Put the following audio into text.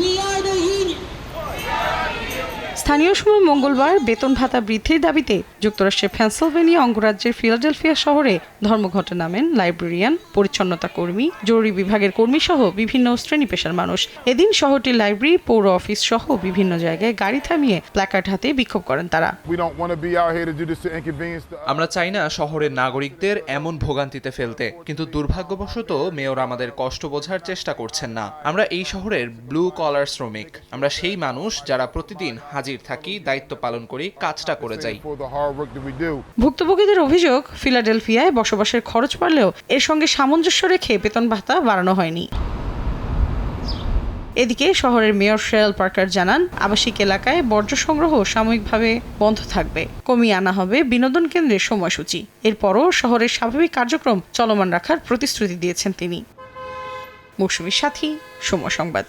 We are স্থানীয় সময় মঙ্গলবার বেতন ভাতা বৃদ্ধির দাবিতে যুক্তরাষ্ট্রের পেনসিলভেনিয়া অঙ্গরাজ্যের ফিলাডেলফিয়া শহরে ধর্মঘটে নামেন লাইব্রেরিয়ান পরিচ্ছন্নতা কর্মী জরুরি বিভাগের কর্মী সহ বিভিন্ন শ্রেণি পেশার মানুষ। এদিন শহরটির লাইব্রেরি পৌর অফিস সহ বিভিন্ন জায়গায় গাড়ি থামিয়ে প্ল্যাকার্ড হাতে বিক্ষোভ করেন তারা। আমরা চাই না শহরের নাগরিকদের এমন ভোগান্তিতে ফেলতে কিন্তু দুর্ভাগ্যবশত মেয়র আমাদের কষ্ট বোঝার চেষ্টা করছেন না। আমরা এই শহরের ব্লু কলার শ্রমিক। আমরা সেই মানুষ যারা প্রতিদিন হাজির থাকি দায়িত্ব পালন করি কাজটা করে যাই. ভুক্তভোগীদের অভিযোগ ফিলাডেলফিয়ায় বসবাসের খরচ বাড়লেও এর সঙ্গে সামঞ্জস্য রেখে বেতন ভাতা বাড়ানো হয়নি। এদিকে শহরের মেয়র শেরল পার্কার জানান আবাসিক এলাকায় বর্জ্য সংগ্রহ সাময়িকভাবে বন্ধ থাকবে। কমিয়ে আনা হবে বিনোদন কেন্দ্রের সময়সূচি। এরপরও শহরের স্বাভাবিক কার্যক্রম চলমান রাখার প্রতিশ্রুতি দিয়েছেন তিনি। মৌসুমীর সাথী সময় সংবাদ।